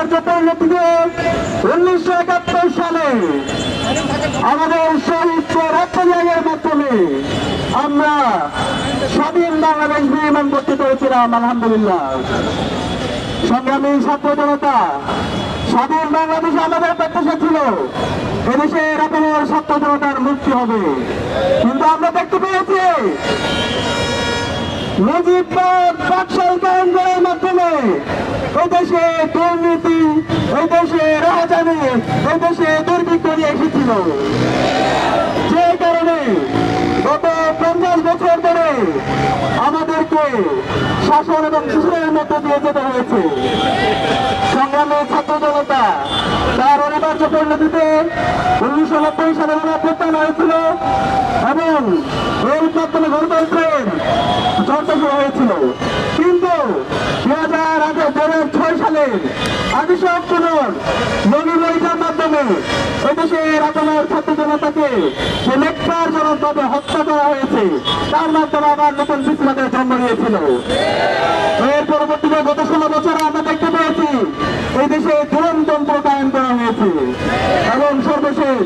অনিবার্য পরিণতিতে উনিশশো একাত্তর সালে আমাদের শহীদকে রক্তত্যাগের মাধ্যমে আমরা স্বাধীন বাংলাদেশ নির্মাণ করতে পেরেছিলাম, আলহামদুলিল্লাহ। সংগ্রামী ছাত্র জনতা, স্বাধীন বাংলাদেশে আমাদের প্রত্যাশা ছিল, এদেশে রকমের ছাত্র জনতার মুক্তি হবে। কিন্তু আমরা দেখতে পেয়েছি মুজিববাদ ব্যবসায়ী কারণের মাধ্যমে এই দেশে দুর্নীতি এই দেশে রাজানি এই দেশে দুর্ভিক্ষ নিয়ে এসেছিল। যে কারণে গত পঞ্চাশ বছর ধরে আমাদেরকে শাসন এবং শোষণের মধ্যে দিয়ে যেতে হয়েছে। সংগ্রামী ছাত্র জনতা তার অনিবার্য পরিণতিতে উনিশশো নব্বই সালে প্রত্যান হয়েছিল এবং এর মাধ্যমে গণতন্ত্রের চর্চা হয়েছিল। কিন্তু দু হাজার আগে সালের আঠাশে অক্টোবর নবীন মাধ্যমে। এদেশের আপনার ছাত্র জনতাকে যে নেকটার জনকভাবে হত্যা করা হয়েছে, তার মাধ্যমে আবার নতুন বিপ্লবের জন্ম নিয়েছিল। এর পরবর্তীতে গত ষোলো বছর আমরা দেখতে পেয়েছি, এই দেশে ধরনতন্ত্র কায়েম করা হয়েছে। এবং সর্বশেষ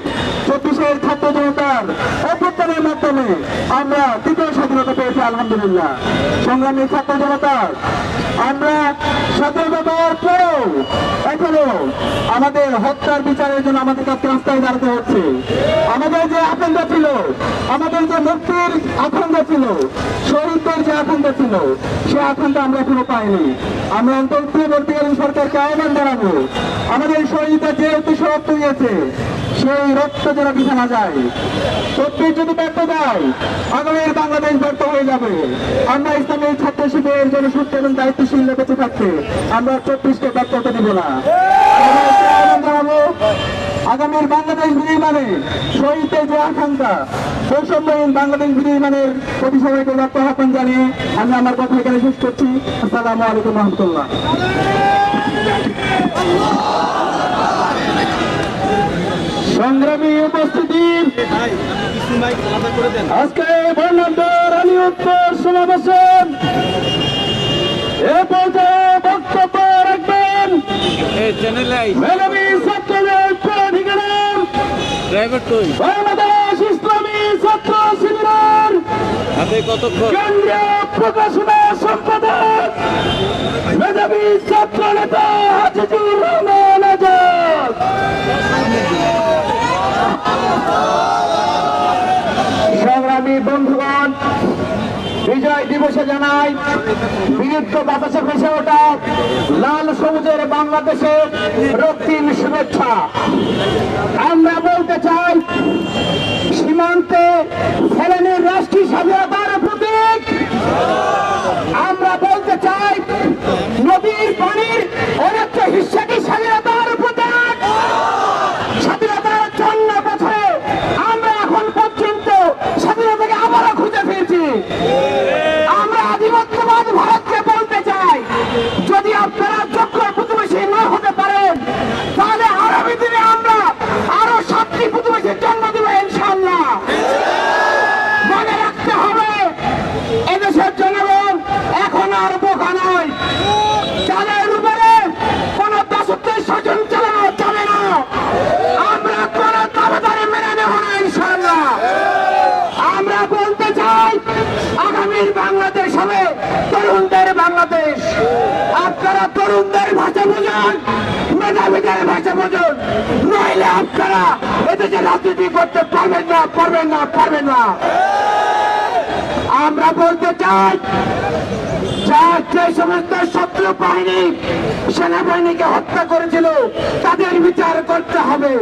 চব্বিশের ছাত্র জনতার আমরা তৃতীয় স্বাধীনতা পেয়েছি, আলহামদুলিল্লাহ। সংগ্রামী ছাত্র জনতার আমরা স্বাধীনতা পাওয়ার পরেও এখনও আমাদের হত্যার বিচারের জন্য আমাদের কাছে রাস্তায় দাঁড়াতে হচ্ছে। আমাদের যে আকাঙ্ক্ষা ছিল, আমাদের যে মুক্তির আকাঙ্ক্ষা ছিল, শহীদদের যে আকাঙ্ক্ষা ছিল, সে আকাঙ্ক্ষা আমরা এখনও পাইনি। আমরা অন্তর্বর্তীকালীন সরকারকে আহ্বান জানাব, আমাদের শহীদরা যে উদ্দেশ্য রক্ত দিয়েছে সেই রক্ত যেন পিছানা না যায়। সত্যি যদি ব্যর্থ দেয় আগামীর বাংলাদেশ ব্যর্থ হয়ে যাবে। আমরা ইসলামী ছাত্র শিবিরের জন্য সুস্থ এবং দায়িত্বশীল বেঁচে থাকছে আমরা চব্বিশকে ব্যর্থ হতে দিব না। আগামীর বাংলাদেশ বিনির্মাণে শহীদদের যে আকাঙ্ক্ষা, বৈষম্যহীন বাংলাদেশ বিনির্মাণের প্রতি সবাইকে ব্যর্থ আহ্বান জানিয়ে আমি আমার কথা এখানে শেষ করছি। আসসালামু আলাইকুম রহমতুল্লাহ। সংগ্রামী উপস্থিতি আজকে বর্ণাঢ্য রানী উত্তর সমাবেশে এ পর্যায়ে বক্তব্য রাখবেন মেধাবী ছাত্রদের তুই বাংলাদেশ ইসলামী ছাত্র শিবিরের হাতে কতক্ষণ? প্রকাশনা সম্পাদক, মেধাবী ছাত্র নেতা হাজিজুর রহমান সংগ্রামী বন্ধুগণ, বিজয় দিবসে জানাই বিরুদ্ধ বাতাসে ভেসে ওঠা লাল সবুজের বাংলাদেশের রক্তিম শুভেচ্ছা। আমরা বলতে চাই সীমান্তে ছেলেমেয়ের রাষ্ট্রীয় স্বাধীনতার প্রতীক। তরুণদের ভাষা বুঝুন, মেধাবীদের ভাষা বুঝুন। নইলে আপনারা এদেশে রাজনীতি করতে পারবেন না পারবেন না পারবেন না। আমরা বলতে চাই যে সমস্ত শত্রু বাহিনী, সেনাবাহিনীকে হত্যা করেছিল, তাদের বিচার করতে হবে।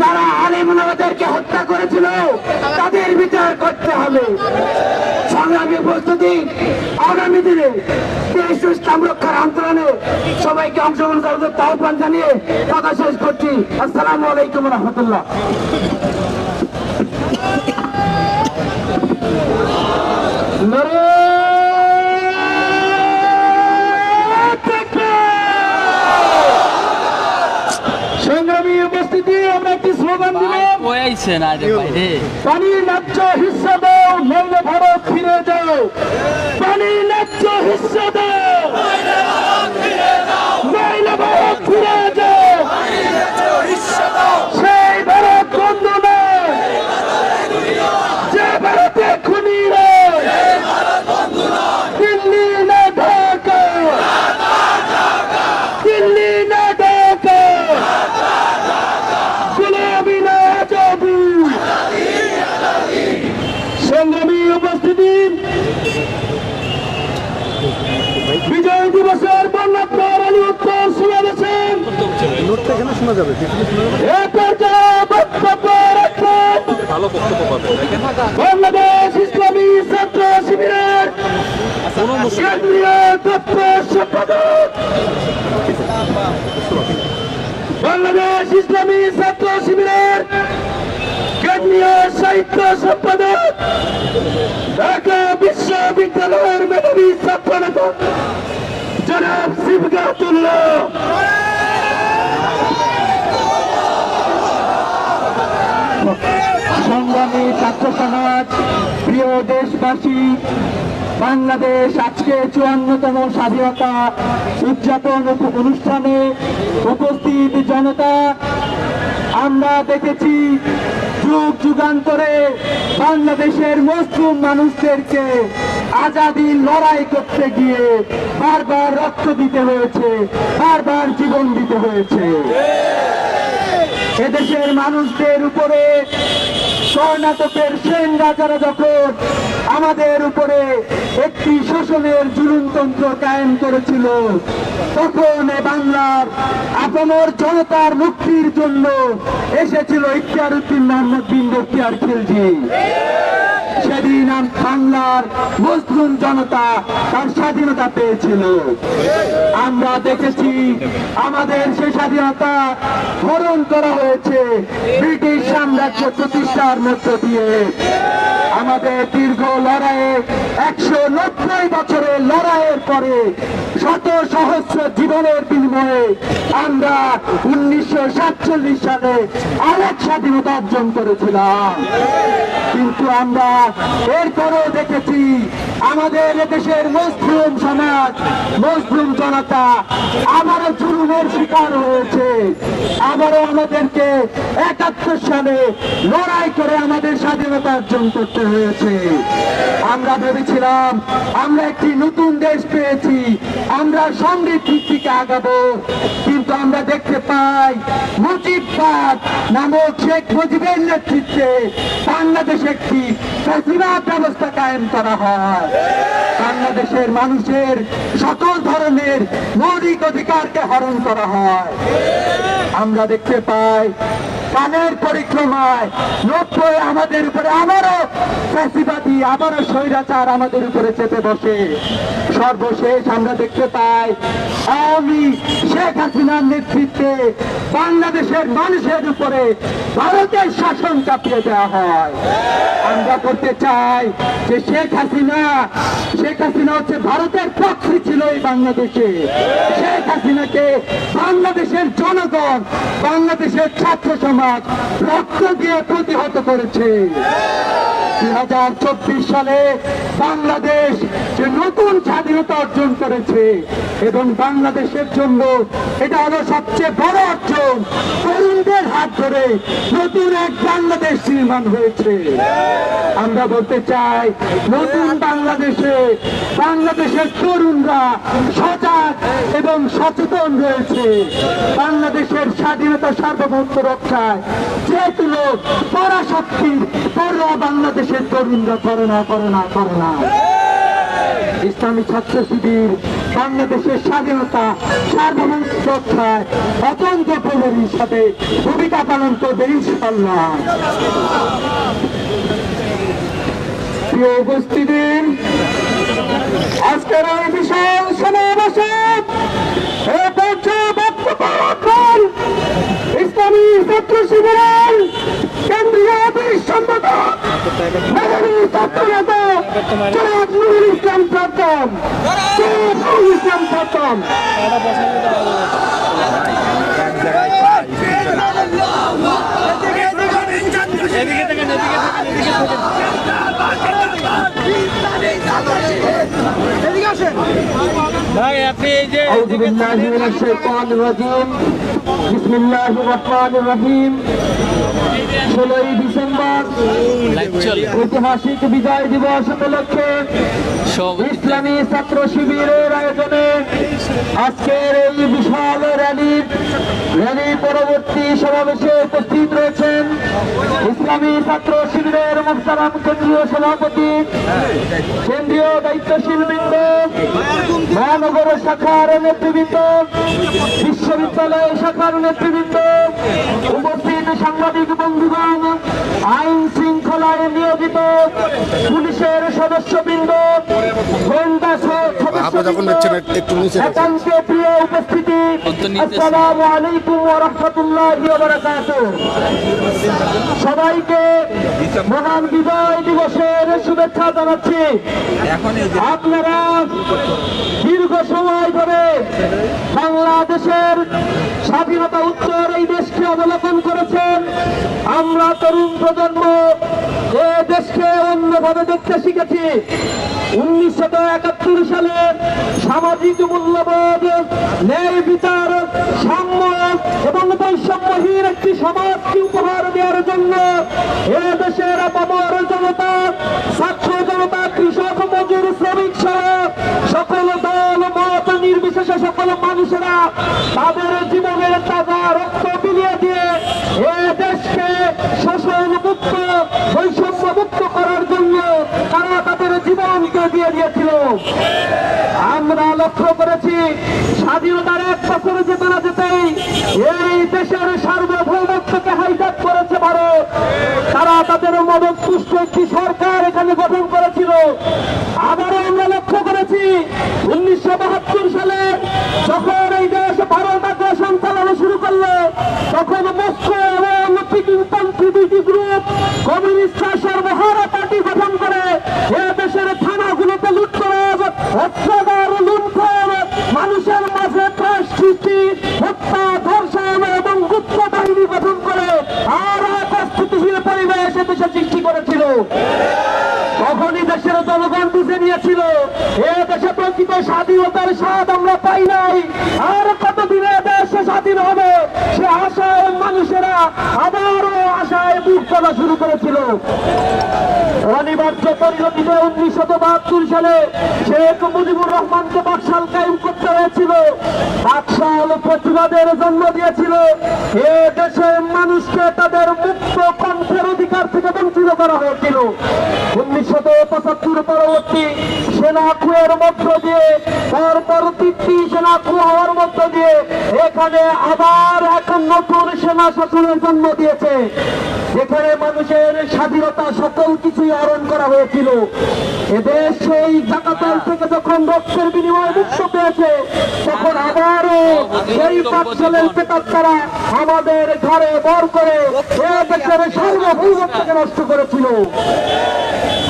যারা আলিমুনাদেরকে হত্যা করেছিল, তাদের বিচার করতে হবে। সংগ্রামী প্রস্তুতি, আগামী দিনে দেশ ইসলাম রক্ষার আন্দোলনে সবাইকে অংশগ্রহণ আহ্বান জানিয়ে কথা শেষ করছি। আসসালামু আলাইকুম রহমতুল্লাহ। সংগ্রামী উপস্থিতি, আমরা একটি স্লোগান আইছে না রে বাইরে। পানির ন্যায্য হিস্সা দাও। নইলে ভারত ফিরে যাও পানির ন্যায্য হিস্সা দাও। নইলে ভারত ফিরে যাও যাবে ভালো বক্তব্য পাবে বাংলাদেশ ইসলামী ছাত্র শিবিরের সম্পাদক। বাংলাদেশ ইসলামী ছাত্র শিবিরের কেন্দ্রীয় সাহিত্য সম্পাদক ঢাকা বিশ্ববিদ্যালয়ের মেধাবী ছাত্র নেতা জনাব সিবগাতুল্লাহ সংগ্রামী প্রিয় দেশবাসী, বাংলাদেশ আজকে চুয়ান্নতম স্বাধীনতা উদযাপন অনুষ্ঠানে উপস্থিত জনতা, আমরা দেখেছি যুগ যুগান্তরে বাংলাদেশের মুসলিম মানুষদেরকে আজাদি লড়াই করতে গিয়ে বারবার রক্ত দিতে হয়েছে, বারবার জীবন দিতে হয়েছে। এদেশের মানুষদের উপরে কর্ণাটকের সেন রাজারা যখন আমাদের উপরে একটি শোষণের জুলুমতন্ত্র কায়েম করেছিল, তখন এ বাংলার আপমর জনতার মুক্তির জন্য এসেছিল ইখতিয়ার উদ্দিন মোহাম্মদ বিন ইখতিয়ার খিলজি। সেদিন বাংলার মুসলিম জনতা তার স্বাধীনতা পেয়েছিল। আমরা দেখেছি আমাদের সে স্বাধীনতা হরণ করা হয়েছে ব্রিটিশ সাম্রাজ্য প্রতিষ্ঠার মধ্য দিয়ে। আমাদের দীর্ঘ লড়াইয়ে একশো নব্বই বছরের লড়াইয়ের পরে শত সহস্র জীবনের বিনিময়ে আমরা উনিশশো সাতচল্লিশ সালে আরেক স্বাধীনতা অর্জন করেছিলাম। কিন্তু আমরা এরপরেও দেখেছি আমাদের দেশের মুসলিম সমাজ, মুসলিম জনতা আবারও জুলুমের শিকার হয়েছে। আবারও আমাদেরকে একাত্তর সালে লড়াই করে আমাদের স্বাধীনতা অর্জন করতে হয়েছে। আমরা ভেবেছিলাম, আমরা একটি নতুন দেশ পেয়েছি, আমরা সমৃদ্ধির দিকে আগাবো, কিন্তু আমরা দেখতে পাই মুজিববাদ নামক শেখ মুজিবের নেতৃত্বে বাংলাদেশে একটি ব্যবস্থা কায়েম করা হয়। বাংলাদেশের মানুষের সকল ধরনের মৌলিক অধিকারকে হরণ করা হয়। আমরা দেখতে পাই কানের পরিক্রমায় নব্বই আমাদের উপরে আবারও ফ্যাসিবাদী আবারও স্বৈরাচার আমাদের উপরে চেপে বসে। সর্বশেষ আমরা দেখতে পাই আওয়ামী শেখ হাসিনার নেতৃত্বে বাংলাদেশের মানুষের উপরে ভারতের শাসন চাপিয়ে দেওয়া হয়। আমরা করতে চাই যে শেখ হাসিনা শেখ হাসিনা হচ্ছে ভারতের পক্ষে ছিল এই বাংলাদেশে। শেখ হাসিনাকে বাংলাদেশের জনগণ, বাংলাদেশের ছাত্র সমাজ রক্ত দিয়ে প্রতিহত করেছে। দুই হাজার চব্বিশ সালে বাংলাদেশ যে নতুন স্বাধীনতা অর্জন করেছে এবং বাংলাদেশের জন্য এটা হলো সবচেয়ে বড় অর্জন। তরুণদের হাত ধরে নতুন এক বাংলাদেশ নির্মাণ হয়েছে। আমরা বলতে চাই, নতুন বাংলাদেশে বাংলাদেশের তরুণরা সজাগ এবং সচেতন রয়েছে। বাংলাদেশের স্বাধীনতা সার্বভৌমত্ব রক্ষায় যেহেতু লোক পরাশক্তির পরোয়া বাংলাদেশের তরুণরা করে না করে না করে না। ইসলামী ছাত্র শিবির, বাংলাদেশের স্বাধীনতা সার্বভৌমত্ব রক্ষায় অত্যন্ত প্রহরী হিসাবে ভূমিকা পালন করবে ইনশাল্লাহ আজকের বিশাল সমাবেশে ইসলামী ছাত্র শিবিরের নেতা জনাব নুরুল ইসলাম প্রথম। নুরুল ইসলাম প্রথম। এদিকে থেকে এদিকে ভাই ঐতিহাসিক বিজয় দিবস উপলক্ষে ইসলামী ছাত্র শিবিরের আয়োজনে আজকের এই বিশাল র্যালি র্যালি পরবর্তী সমাবেশে উপস্থিত রয়েছেন ইসলামী ছাত্র শিবিরের মুক্তারাম কেন্দ্রীয় সভাপতি কেন্দ্রীয় দায়িত্বশীল বৃন্দ মহানগর শাখার নেতৃবৃন্দ বিশ্ব বিশ্ববিদ্যালয় শাখার নেতৃবৃন্দ উপস্থিত সাংবাদিক বন্ধুগণ আইন শৃঙ্খলায় নিয়োজিত পুলিশের সদস্যবৃন্দ গোয়েন্দা স- আপনি যখন দেখছেন সদস্যবৃন্দ, একটু নিচে রাখুন। একান্তে প্রিয় উপস্থিতি আসসালামু আলাইকুম ওয়া রাহমাতুল্লাহি ওয়া বারাকাতুহু। সবাইকে মহান বিজয় দিবসের শুভেচ্ছা জানাচ্ছি। আপনারা দীর্ঘ সময় ধরে বাংলাদেশের স্বাধীনতা উত্তর এই দেশকে অবলোকন করেছেন আমরা তরুণ প্রজন্ম এ দেশকে অন্যভাবে দেখতে শিখেছি, উনিশশো একাত্তর সালে সামাজিক মূল্যবোধ, ন্যায় বিচার, সাম্য এবং বৈষম্যহীন একটি সমাজকে উপহার দেওয়ার জন্য এ দেশের আপামর জনতা, ছাত্র জনতা, কৃষক, মজুর, শ্রমিক সহ সকল দল, মত নির্বিশেষে সকল মানুষেরা তাদের জীবনের তাজা রক্ত বিলিয়ে দিয়ে দেশকে শোষণ মুক্ত করার জন্য তারা তাদের জীবনকে দিয়ে দিয়েছিল। আমরা লক্ষ্য করেছি, স্বাধীনতার এক বছর যেতে না যেতেই এই দেশের সার্বভৌমত্বকে হাইজ্যাক করেছে ভারত। তারা তাদের মদত পুষ্ট একটি সরকার এখানে গঠন করেছিল। আবারও আমরা লক্ষ্য করেছি, উনিশশো বাহাত্তর সালে যখন এই দেশ ভারত আগ্রাসন চালানো শুরু করল তখন মস্কো এবং পিকিংপন্থী দুইটি গ্রুপ কমিউনিস্ট সর্বহারা পার্টি গঠন করে এ দেশের থানাগুলোতে লুটতরাজ অত্যাচার লুণ্ঠন মানুষের মাঝে ত্রাস সৃষ্টি হত্যা ধর্ষণ এবং গুপ্ত বাহিনী গঠন করে আর এক অস্থিতিশীল পরিবেশ এ দেশে সৃষ্টি করেছিল তখনই দেশের জনগণ বুঝে নিয়েছিল এ দেশে স্বাধীনতার স্বাদ আমরা পাই নাই। আর কতদিনে দেশ স্বাধীন হবে, সে আশায় মানুষেরা আবারও আশায় বুক করা শুরু করেছিল। অনিবার্য পরিণতিতে উনিশশো বাহাত্তর সালে শেখ মুজিবুর রহমানকে বাকশাল কায়েম করতে হয়েছিল। বাকশাল প্রতিবাদের জন্ম দিয়েছিল। এ দেশের মানুষকে তাদের মুক্ত কণ্ঠের অধিকার থেকে বঞ্চিত করা হয়েছিল। পরবর্তী সেনা কুয়ের মধ্য দিয়ে পরপর তিনটি সেনা কু হওয়ার মধ্য দিয়ে, এখানে আবার এক নতুন সেনা শাসনের জন্ম দিয়েছে, যেখানে মানুষের স্বাধীনতা সকল কিছুই হরণ করা হয়েছিল। এদের সেই জাকাতাল থেকে যখন রক্তের বিনিময়ে মুক্ত পেয়েছে, তখন আবারও সেই পাঠশালের পেতার তারা আমাদের ঘরে বর করে দেশের সার্বভৌমত্বকে নষ্ট করেছিল।